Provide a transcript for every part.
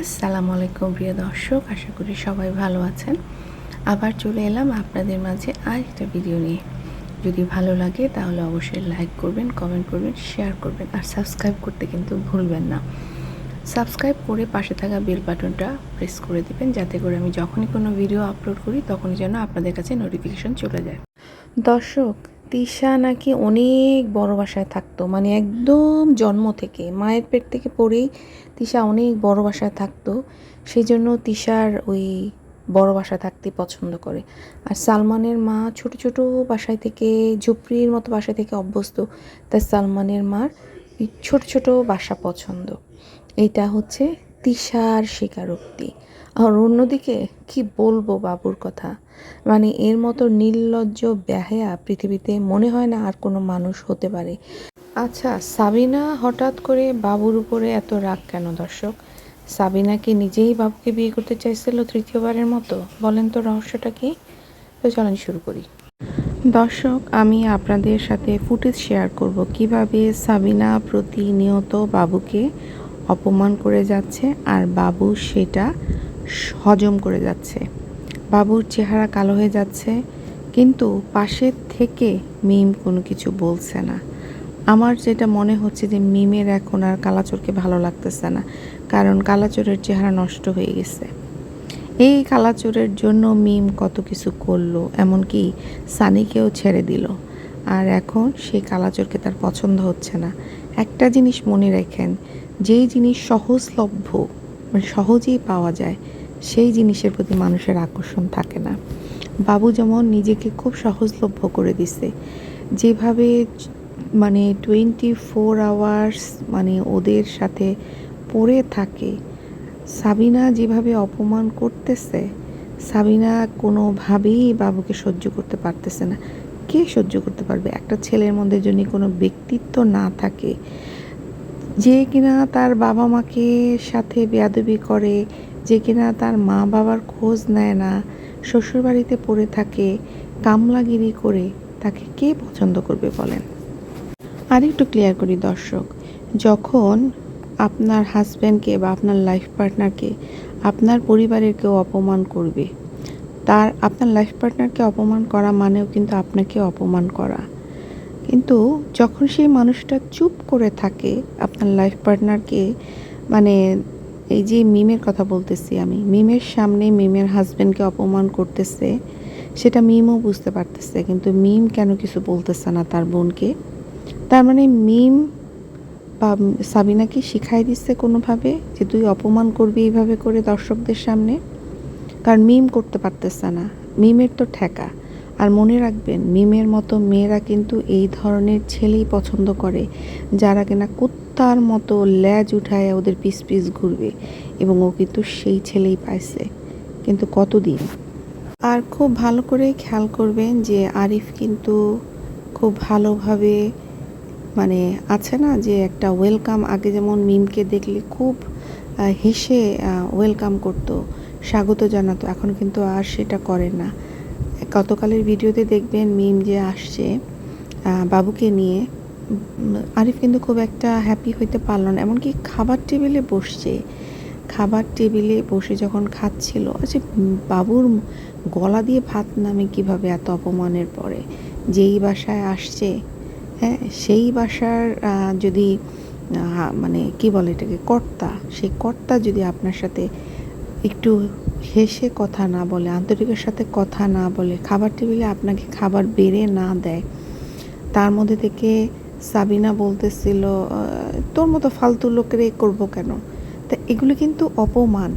আসসালামু আলাইকুম প্রিয় দর্শক, আশা করি সবাই ভালো আছেন। আবার চলে এলাম আপনাদের মাঝে আরেকটা ভিডিও নিয়ে। যদি ভালো লাগে তাহলে অবশ্যই লাইক করবেন, কমেন্ট করবেন, শেয়ার করবেন আর সাবস্ক্রাইব করতে কিন্তু ভুলবেন না। সাবস্ক্রাইব করে পাশে থাকা বেল বাটনটা প্রেস করে দেবেন, যাতে করে আমি যখনই কোনো ভিডিও আপলোড করি তখনই যেন আপনাদের কাছে নোটিফিকেশন চলে যায়। দর্শক তিশা নাকি অনেক বড় বাসায় থাকতো মানে একদম জন্ম থেকে, মায়ের পেট থেকে পড়েই তিশা অনেক বড় বাসায় থাকতো সেই জন্য তিশার ওই বড় বাসায় থাকতে পছন্দ করে। আর সালমানের মা ছোট ছোট বাসায় থেকে, ঝুপড়ির মতো বাসায় থেকে অভ্যস্ত, তাই সালমানের মার ছোট ছোট বাসা পছন্দ। এটা হচ্ছে তিশার স্বীকারোক্তি। আর অন্যদিকে, কি বলব বাবুর কথা? মানে এর মতো নির্লজ্জ ব্যাহেয়া পৃথিবীতে মনে হয় না আর কোনো মানুষ হতে পারে। আচ্ছা সাবিনা হঠাৎ করে বাবুর উপরে এত রাগ কেন দর্শক? সাবিনা কি নিজেই বাবুকে বিয়ে করতে চাইছিল তৃতীয়বারের মতো? বলেন তো রহস্যটা কি? তো চলেন শুরু করি। দর্শক, আমি আপনাদের সাথে ফুটেজ শেয়ার করব কীভাবে সাবিনা প্রতিনিয়ত বাবুকে অপমান করে যাচ্ছে আর বাবু সেটা হজম করে যাচ্ছে। বাবুর চেহারা কালো হয়ে যাচ্ছে, কিন্তু পাশের থেকে মিম কোনো কিছু বলছে না। আমার যেটা মনে হচ্ছে যে মিমের এখন আর কালাচোরকে ভালো লাগতেছে না, কারণ কালাচোরের চেহারা নষ্ট হয়ে গেছে। এই কালাচোরের জন্য মিম কত কিছু করল, এমনকি সানিকেও ছেড়ে দিল। আর এখন সেই কালাচোরকে তার পছন্দ হচ্ছে না। একটা জিনিস মনে রাখেন, যেই জিনিস সহজলভ্য সহজেই পাওয়া যায়, সেই জিনিসের প্রতি মানুষের আকর্ষণ থাকে না। বাবু যেমন নিজেকে খুব সহজলভ্য করে দিছে, যেভাবে মানে টোয়েন্টি ফোর আওয়ার্স মানে ওদের সাথে পড়ে থাকে, সাবিনা যেভাবে অপমান করতেছে, সাবিনা কোনোভাবেই বাবুকে সহ্য করতে পারতেছে না। কে সহ্য করতে পারবে? একটা ছেলের মধ্যে যদি কোনো ব্যক্তিত্ব না থাকে যে কিনা তার বাবা মাকে সাথে বেয়াদবি করে, যে কিনা তার মা বাবার খোঁজ নেয় না, শ্বশুরবাড়িতে পড়ে থাকে, কামলাগিরি করে তাকে কে পছন্দ করবে বলেন? আর একটু ক্লিয়ার করি দর্শক, যখন আপনার হাজব্যান্ডকে বা আপনার লাইফ পার্টনারকে আপনার পরিবারের কেউ অপমান করবে, তার, আপনার লাইফ পার্টনারকে অপমান করা মানেও কিন্তু আপনাকে অপমান করা। কিন্তু যখন সেই মানুষটা চুপ করে থাকে আপনার লাইফ পার্টনারকে মানে এই যে মিমের কথা বলতেছি আমি, মিমের সামনে মিমের হাজব্যান্ডকে অপমান করতেছে, সেটা মিমও বুঝতে পারতেছে, কিন্তু মিম কেন কিছু বলতেছে না তার বোনকে? তার মানে মিম বা সাবিনাকে শিখাই দিচ্ছে কোনোভাবে যে তুই অপমান করবি এইভাবে করে দর্শকদের সামনে? কারণ মিম করতে পারতেছে না, মিমের তো ঠেকা। আর মনে রাখবেন, মিমের মতো মেয়েরা কিন্তু এই ধরনের ছেলেই পছন্দ করে, যারা কিনা কুত্তার মতো ল্যাজ উঠায় ওদের পিস পিস ঘুরবে এবং ও কিন্তু সেই ছেলেই পাইছে। কিন্তু কতদিন? আর খুব ভালো করে খেয়াল করবেন যে আরিফ কিন্তু খুব ভালোভাবে মানে আছে না যে একটা ওয়েলকাম, আগে যেমন মিমকে দেখলে খুব হেসে ওয়েলকাম করতো, স্বাগত জানাতো, এখন কিন্তু আর সেটা করে না। গতকালের ভিডিওতে দেখবেন মিম যে আসছে বাবুকে নিয়ে। আরিফ কিন্তু খুব একটা হ্যাপি হইতে পারল না। এমনকি খাবার টেবিলে বসছে। খাবার টেবিলে বসে যখন খাচ্ছিল আচ্ছা বাবুর গলা দিয়ে ভাত নামে কীভাবে এত অপমানের পরে? যেই বাসায় আসছে হ্যাঁ সেই বাসার যদি মানে কি বলে এটাকে, কর্তা, সেই কর্তা যদি আপনার সাথে একটু হেসে কথা না বলে, আন্তরিকের সাথে কথা না বলে, খাবার টেবিলে আপনাকে খাবার বেড়ে না দেয়। তার মধ্যে থেকে সাবিনা বলতেছিল তোর মতো ফালতু লোকের এ করব কেন? তা এগুলো কিন্তু অপমান।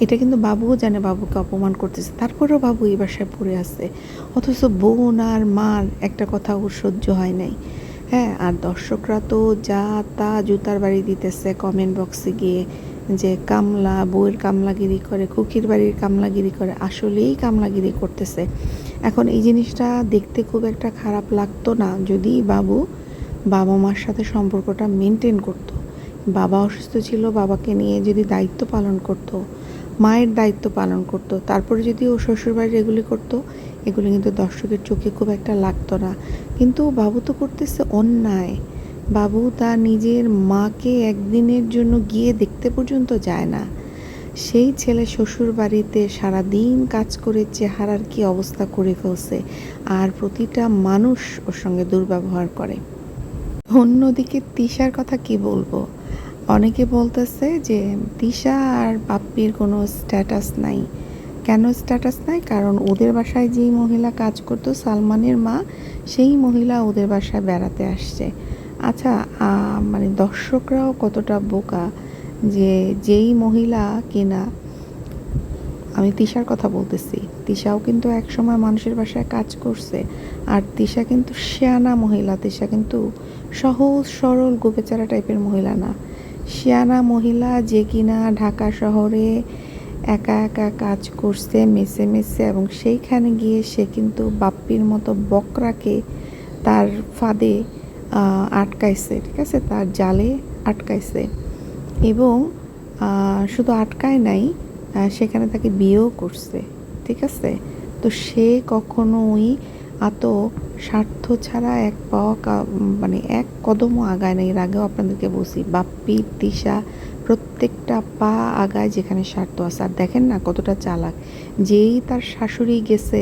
এটা কিন্তু বাবুও জানে, বাবুকে অপমান করতেছে। তারপরেও বাবু এই বাসায় পড়ে আছে। অথচ বোন আর মার একটা কথা ওর সহ্য হয় নাই। হ্যাঁ আর দর্শকরা তো যা তা জুতার বাড়ি দিতেছে কমেন্ট বক্সে গিয়ে। যে কামলা, বউয়ের কামলাগিরি করে, কুকির বাড়ির কামলাগিরি করে, আসলেই কামলাগিরি করতেছে এখন এই জিনিসটা দেখতে খুব একটা খারাপ লাগতো না যদি বাবু বাবা মার সাথে সম্পর্কটা মেনটেন করত। বাবা অসুস্থ ছিল, বাবাকে নিয়ে যদি দায়িত্ব পালন করত। মায়ের দায়িত্ব পালন করত। তারপরে যদি ও শ্বশুরবাড়ির এগুলি করতো, এগুলি কিন্তু দর্শকের চোখে খুব একটা লাগতো না কিন্তু বাবু তো করতেছে অন্যায় বাবু তার নিজের মাকে একদিনের জন্য গিয়ে দেখতে পর্যন্ত যায় না। সেই ছেলে শ্বশুর বাড়িতে সারাদিন কাজ করে চেহারার কি অবস্থা করে ফেলছে আর প্রতিটা মানুষ ওর সঙ্গে দুর্ব্যবহার করে। অন্যদিকে তিশার কথা কি বলব? অনেকে বলতেছে যে তিশা আর বাপ্পির কোনো স্ট্যাটাস নাই। কেন স্ট্যাটাস নাই? কারণ ওদের বাসায় যেই মহিলা কাজ করতো, সালমানের মা, সেই মহিলা ওদের বাসায় বেড়াতে আসছে। আচ্ছা মানে দর্শকরাও কতটা বোকা যে যেই মহিলা কিনা, আমি তিশার কথা বলতেছি, তিশাও কিন্তু একসময় মানুষের বাসায় কাজ করছে, আর তিশা কিন্তু শিয়ানা মহিলা, তিশা কিন্তু সহজ, সরল, গোপেচারা টাইপের মহিলা না। শিয়ানা মহিলা যে কিনা ঢাকা শহরে একা একা কাজ করছে, মেসে মেসে, এবং সেইখানে গিয়ে সে কিন্তু বাপ্পির মতো বকরাকে তার ফাঁদে আটকাইছে, ঠিক আছে? তার জালে আটকাইছে। এবং শুধু আটকায় নাই সেখানে তাকে বিয়েও করছে, ঠিক আছে? তো সে কখনোই এত স্বার্থ ছাড়া এক পাওয়া মানে এক কদমও আগায় না এর আগেও আপনাদেরকে বলছি, বাপ্পি, তিশা, প্রত্যেকটা পা আগায় যেখানে স্বার্থ আছে। আর দেখেন না কতটা চালাক। যেই তার শাশুড়ি গেছে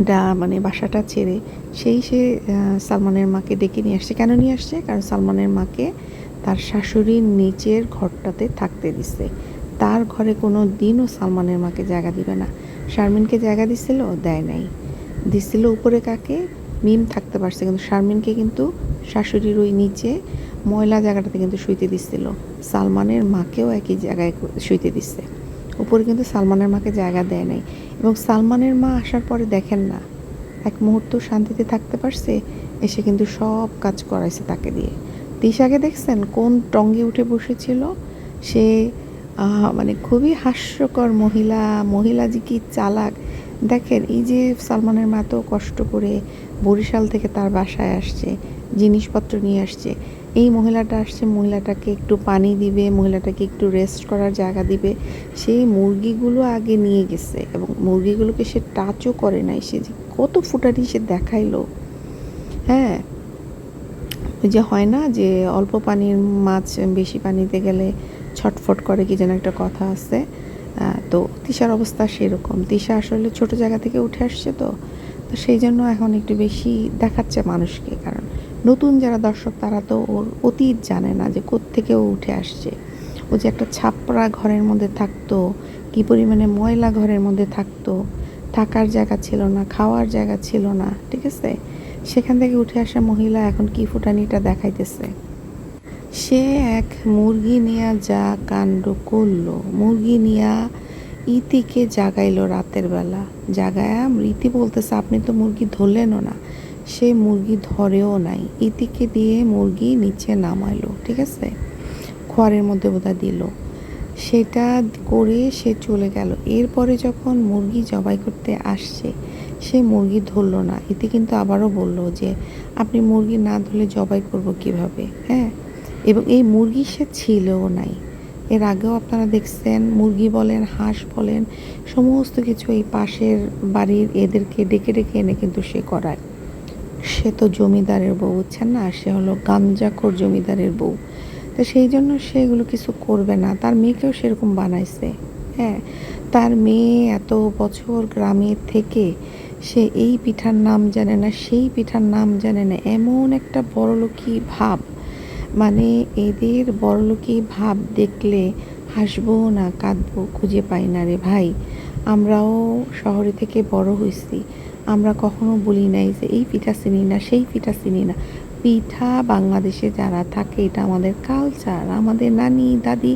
এটা মানে বাসাটা ছেড়ে সেই সে সালমানের মাকে ডেকে নিয়ে আসছে। কেন নিয়ে আসছে? কারণ সালমানের মাকে তার শাশুড়ির নিচের ঘরটাতে থাকতে দিছে। তার ঘরে কোনো দিনও সালমানের মাকে জায়গা দিবে না। শারমিনকে জায়গা দিছিল, দেয় নাই। দিছিল উপরে কাকে? মিম থাকতে পারছে, কিন্তু শারমিনকে কিন্তু শাশুড়ির ওই নিচে ময়লা জায়গাটাতে কিন্তু শুইতে দিছিল। সালমানের মাকেও একই জায়গায় শুইতে দিচ্ছে উপরে কিন্তু সালমানের মাকে জায়গা দেয় নাই। এবং সালমানের মা আসার পরে দেখেন না, এক মুহূর্ত শান্তিতে থাকতে পারছে, এসে কিন্তু সব কাজ করাইছে তাকে দিয়ে। তিশাকে দেখছেন কোন টঙ্গে উঠে বসেছিল? সে মানে খুবই হাস্যকর মহিলা মহিলা যে কি চালাক। দেখেন, এই যে সালমানের মা তো কষ্ট করে বরিশাল থেকে তার বাসায় আসছে, জিনিসপত্র নিয়ে আসছে। এই মহিলাটা আসছে, মহিলাটাকে একটু পানি দিবে, মহিলাটাকে একটু রেস্ট করার জায়গা দিবে। সেই মুরগিগুলো আগে নিয়ে গেছে এবং মুরগিগুলোকে সে টাচও করে নাই। সে যে কত ফুটারি সে দেখাইলো। হ্যাঁ ওই যে হয় না যে অল্প পানির মাছ বেশি পানিতে গেলে ছটফট করে কি যেন একটা কথা আছে। তো তিশার অবস্থা সেরকম। তিশা আসলে ছোট জায়গা থেকে উঠে আসছে তো তো সেই জন্য এখন একটু বেশি দেখাচ্ছে মানুষকে কারণ নতুন যারা দর্শক, তারা তো ওর অতীত জানে না যে থেকে ও উঠে আসছে। ও যে একটা ছাপড়া ঘরের মধ্যে থাকতো, কি পরিমাণে ময়লা ঘরের মধ্যে থাকতো, থাকার জায়গা ছিল না, খাওয়ার জায়গা ছিল না, ঠিক আছে? সেখান থেকে উঠে আসা মহিলা এখন কি ফুটানিটা দেখাইতেছে? সে এক মুরগি নিয়া যা কাণ্ড করল, মুরগি নিয়া ইতিকে জাগাইলো রাতের বেলা। জাগায়া রীতি বলতেছে, আপনি তো মুরগি ধরলেনও না। সে মুরগি ধরেও নাই। ইতিকে দিয়ে মুরগি নিচে নামাইলো, ঠিক আছে? খোয়ারের মধ্যে বোধহয় দিল। সেটা করে সে চলে গেল। এরপরে যখন মুরগি জবাই করতে আসছে, সে মুরগি ধরলো না। এতে কিন্তু আবারও বলল যে, আপনি মুরগি না ধরলে জবাই করব কীভাবে? হ্যাঁ? এবং এই মুরগি সে ছিলও নাই। এর আগেও আপনারা দেখছেন, মুরগি বলেন, হাঁস বলেন, সমস্ত কিছু এই পাশের বাড়ির এদেরকে ডেকে ডেকে এনে কিন্তু সে করায়। সে তো জমিদারের বউ, বুঝছেন না? সে হলো গাঞ্জাখোর জমিদারের বউ। তো সেই জন্য সে এগুলো কিছু করবে না। তার মেয়েকেও সেরকম বানাইছে। হ্যাঁ তার মেয়ে এত বছর গ্রামে থেকে সে এই পিঠার নাম জানে না, সেই পিঠার নাম জানে না। এমন একটা বড়লোকি ভাব। মানে এদের বড়লোকি ভাব দেখলে হাসবো না, কাঁদবো, খুঁজে পাই না রে ভাই। আমরাও শহরে থেকে বড় হয়েছি আমরা কখনো বলি নাই যে এই পিঠা চিনি না সেই পিঠা চিনি না। পিঠা বাংলাদেশে যারা থাকে এটা আমাদের কালচার আমাদের নানি দাদি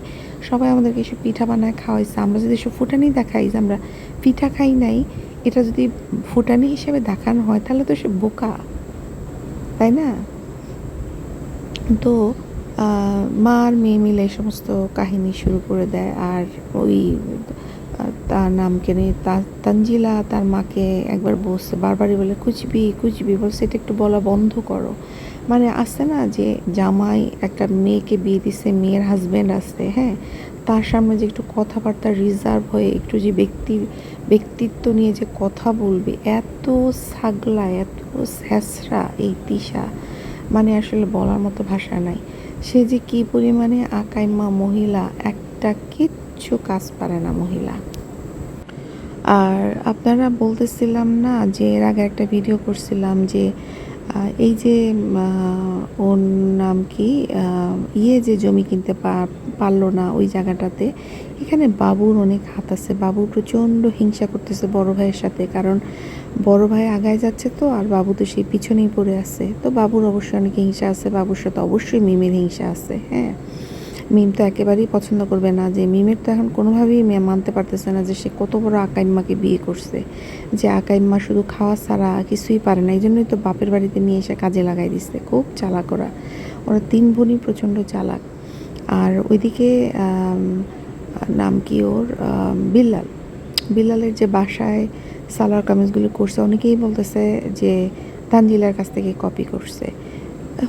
সবাই আমাদেরকে এসব পিঠা বানায় খাওয়াইছে। আমরা যদি এসব ফুটানি দেখাই যে আমরা পিঠা খাই নাই এটা যদি ফুটানি হিসেবে দেখানো হয় তাহলে তো সে বোকা তাই না? তো আহ, মা আর মেয়ে মিলে এই সমস্ত কাহিনী শুরু করে দেয়। আর ওই তার নাম কেনে তা- তানজিলা তার মাকে একবার বসছে বারবারই বলে কুচবি কুচবি বলছে, এটা একটু বলা বন্ধ করো। মানে আসছে না যে জামাই একটা মেয়েকে বিয়ে দিছে, মেয়ের হাজব্যান্ড আসছে হ্যাঁ? তার সামনে যে একটু কথাবার্তা রিজার্ভ হয়ে, একটু যে ব্যক্তি, ব্যক্তিত্ব নিয়ে যে কথা বলবে, এত ছাগলা, এত স্যাঁচড়া এই তিশা। মানে আসলে বলার মতো ভাষা নাই। সে যে কি পরিমাণে আকাইমা মহিলা, একটা কিচ্ছু কাজ পারে না মহিলা। আর আপনারা বলতেছিলাম না যে এর আগে একটা ভিডিও করছিলাম যে এই যে ওর নাম কি ইয়ে যে জমি কিনতে পারল না ওই জায়গাটাতে, এখানে বাবুর অনেক হাত আছে। বাবু প্রচণ্ড হিংসা করতেছে বড় ভাইয়ের সাথে, কারণ বড় ভাই আগায় যাচ্ছে তো, আর বাবু তো সেই পিছনেই পড়ে আছে। তো বাবুর অবশ্যই অনেক হিংসা আছে, বাবুর সাথে অবশ্যই মিমের হিংসা আছে হ্যাঁ। মিম তো একেবারেই পছন্দ করবে না, যে মিমের তো এখন কোনোভাবেই মানতে পারতেছে না যে সে কত বড় আকাইম্মাকে বিয়ে করছে। যে আকাইম্মা শুধু খাওয়া ছাড়া কিছুই পারে না এই জন্যই তো বাপের বাড়িতে নিয়ে এসে কাজে লাগাই দিচ্ছে খুব চালাক ওরা। ওরা তিন বোনই প্রচণ্ড চালাক। আর ওইদিকে নাম কি ওর? বিল্লাল। বিল্লালের যে বাসায় সালোয়ার কামিজগুলো করছে, অনেকেই বলতেছে যে তানজিলার কাছ থেকে কপি করছে।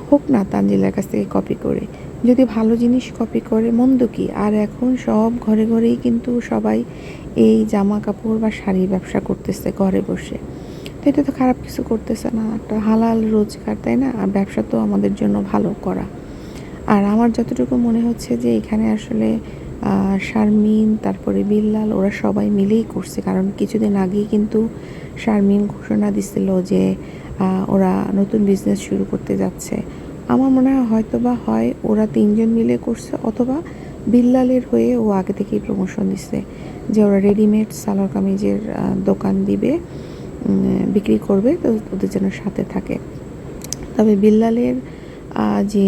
হোক না তানজিলার কাছ থেকে কপি করে যদি ভালো জিনিস কপি করে, মন্দ কি? আর এখন সব ঘরে ঘরেই কিন্তু সবাই এই জামা কাপড় বা শাড়ির ব্যবসা করতেছে ঘরে বসে। তো এটা তো খারাপ কিছু করতেছে না, একটা হালাল রোজগার, তাই না? আর ব্যবসা তো আমাদের জন্য ভালো করা। আর আমার যতটুকু মনে হচ্ছে যে এখানে আসলে শারমিন, তারপরে বিল্লাল, ওরা সবাই মিলেই করছে। কারণ কিছুদিন আগেই কিন্তু শারমিন ঘোষণা দিছিল যে ওরা নতুন বিজনেস শুরু করতে যাচ্ছে। আমার মনে হয় হয়তো বা হয় ওরা তিনজন মিলে করছে, অথবা বিল্লালের হয়ে ও আগে থেকেই প্রমোশন দিচ্ছে যে ওরা রেডিমেড সালোয়ার কামিজের দোকান দিবে বিক্রি করবে, তো ওদের যেন সাথে থাকে। তবে বিল্লালের যে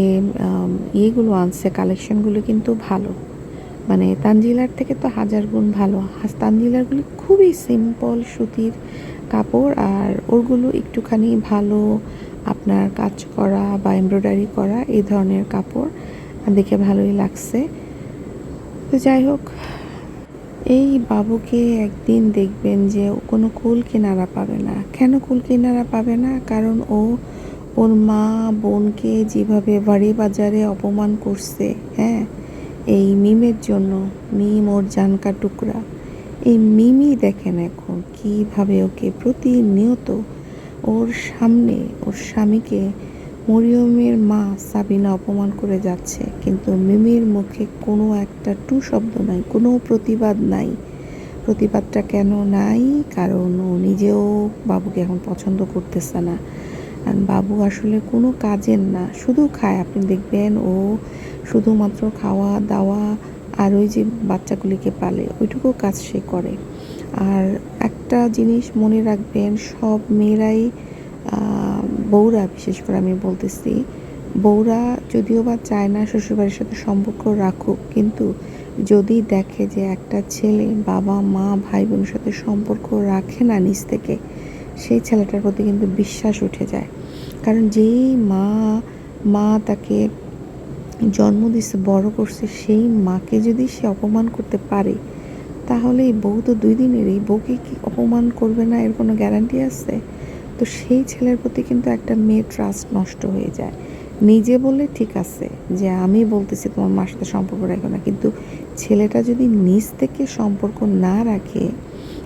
ইয়েগুলো আনছে কালেকশনগুলো কিন্তু ভালো। মানে তানজিলার থেকে তো হাজার গুণ ভালো। তানজিলারগুলো খুবই সিম্পল সুতির কাপড়, আর ওরগুলো একটুখানি ভালো আপনার কাজ করা বা এমব্রয়ডারি করা, এই ধরনের কাপড় দেখে ভালোই লাগছে। তো যাই হোক, এই বাবুকে একদিন দেখবেন যে ও কোনো কুল কিনারা পাবে না। কেন কুল কিনারা পাবে না? কারণ ও ওর মা বোনকে যেভাবে বাড়ি বাজারে অপমান করছে হ্যাঁ? এই মিমের জন্য, মিম ওর জানকা টুকরা। এই মিমই দেখেন এখন কীভাবে ওকে প্রতিনিয়ত ওর সামনে ওর স্বামীকে মরিয়মের মা সাবিনা অপমান করে যাচ্ছে। কিন্তু মিমির মুখে কোনো একটা টু শব্দ নাই, কোনো প্রতিবাদ নাই। প্রতিবাদটা কেন নাই? কারণ ও নিজেও বাবুকে এখন পছন্দ করতেছে না। আর বাবু আসলে কোনো কাজের না, শুধু খায়। আপনি দেখবেন ও শুধুমাত্র খাওয়া দাওয়া আর ওই যে বাচ্চাগুলিকে পালে, ওইটুকু কাজ সে করে। আর একটা জিনিস মনে রাখবেন, সব মেয়েরাই বউরা, বিশেষ করে আমি বলতেছি, বউরা যদিও বা চায় না শ্বশুরবাড়ির সাথে সম্পর্ক রাখুক, কিন্তু যদি দেখে যে একটা ছেলে বাবা, মা ভাই বোনের সাথে সম্পর্ক রাখে না নিজ থেকে, সেই ছেলেটার প্রতি কিন্তু বিশ্বাস উঠে যায়। কারণ যেই মা মা তাকে জন্ম দিচ্ছে বড় করছে, সেই মাকে যদি সে অপমান করতে পারে তাহলে এই বউ তো দুই দিনের, এই বউকে কি অপমান করবে না? এর কোনো গ্যারান্টি আছে? তো সেই ছেলের প্রতি কিন্তু একটা মেয়ে ট্রাস্ট নষ্ট হয়ে যায়। নিজে বললে ঠিক আছে, যে আমি বলতেছি তোমার মার সাথে সম্পর্ক রাখো না। কিন্তু ছেলেটা যদি নিজ থেকে সম্পর্ক না রাখে,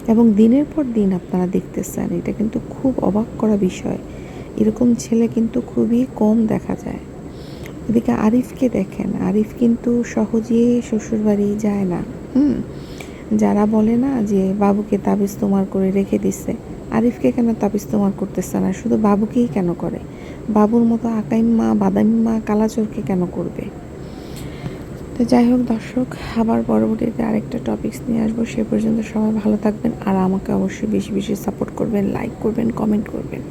এবং দিনের পর দিন আপনারা দেখতেছেন, এটা কিন্তু খুব অবাক করা বিষয়। এরকম ছেলে কিন্তু খুবই কম দেখা যায়। ওদিকে আরিফকে দেখেন, আরিফ কিন্তু সহজে শ্বশুরবাড়ি যায় না। হুম? যারা বলে না যে, বাবুকে তাবিজ তোমার করে রেখে দিচ্ছে আরিফকে কেন তাবিজ তোমার করতেছে না? শুধু বাবুকেই কেন করে? বাবুর মতো আকাইম্মা বাদামিম্মা কালাচোরকে কেন করবে? তো যাই হোক দর্শক, আবার পরবর্তীতে আরেকটা টপিকস নিয়ে আসব। সে পর্যন্ত সবাই ভালো থাকবেন আর আমাকে অবশ্যই বেশি বেশি সাপোর্ট করবেন লাইক করবেন কমেন্ট করবেন।